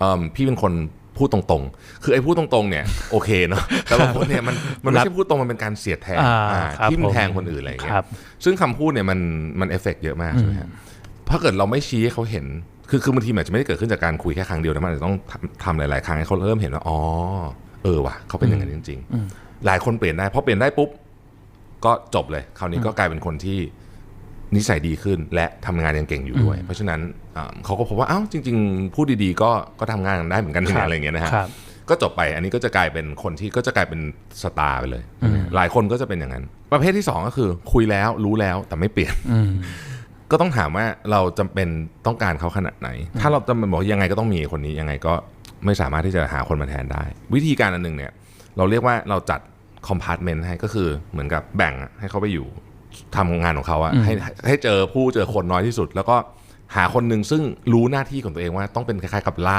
เอิ่มพี่เป็นคนพูดตรงๆ คือไอ้พูดตรงๆเนี่ยโอเคเนาะ แต่บางคนเนี่ยมันมันไม่ใช่พูดตรงมันเป็นการเสียดแทงอ่าอ่าครับทิ่มผมแทงคนอื่นอะไรอย่างเงี้คยรับซึ่งคำพูดเนี่ยมันมันเอฟเฟกต์เยอะมากใช่ไหมฮะถ้าเกิดเราไม่ชี้ให้เขาเห็น คือคือบางทีมันอาจจะไม่ได้เกิดขึ้นจากการคุยแค่ครั้งเดียวนะ มันอาจจะต้องทำทำหลาย ๆ ครั้งให้เขาเริ่มเห็นว่า อ๋อ เออว่ะเขาเป็นอย่างนั้นจริง ๆ หลายคนเปลี่ยนได้ พอเปลี่ยนได้ปุ๊บ ก็จบเลย คราวนี้ก็กลายเป็นคนที่ นิสัยดีขึ้นและทำงานยังเก่งอยู่ด้วย เพราะฉะนั้นอ่าเขาก็พบว่าอ้าวจริง ๆ พูดดีๆ ก็ก็ทำงานได้เหมือนกันครับอะไรอย่างเงี้ยนะฮะครับก็จบไปอันนี้ก็จะกลายเป็นคนที่ก็จะกลายเป็นสตาร์ไปเลย หลายคนก็จะเป็นอย่างนั้น ประเภทที่สองก็คือ คุยแล้วรู้แล้วแต่ไม่เปลี่ยนอืมก็ต้องถามว่าเราจำเป็นต้องการเขาขนาดไหน ถ้าเราจำเป็นบอกยังไงก็ต้องมีคนนี้ยังไงก็ไม่สามารถที่จะหาคนมาแทนได้ วิธีการอันหนึ่งเนี่ย เราเรียกว่าเราจัดคอมพาร์ตเมนต์ให้ก็คือเหมือนกับแบ่งอะให้เขาไปอยู่ ทำงานของเขาอะให้ให้เจอผู้เจอคนน้อยที่สุด แล้วก็หาคนหนึ่งซึ่งรู้หน้าที่ของตัวเองว่าต้องเป็นคล้ายๆกับล่าม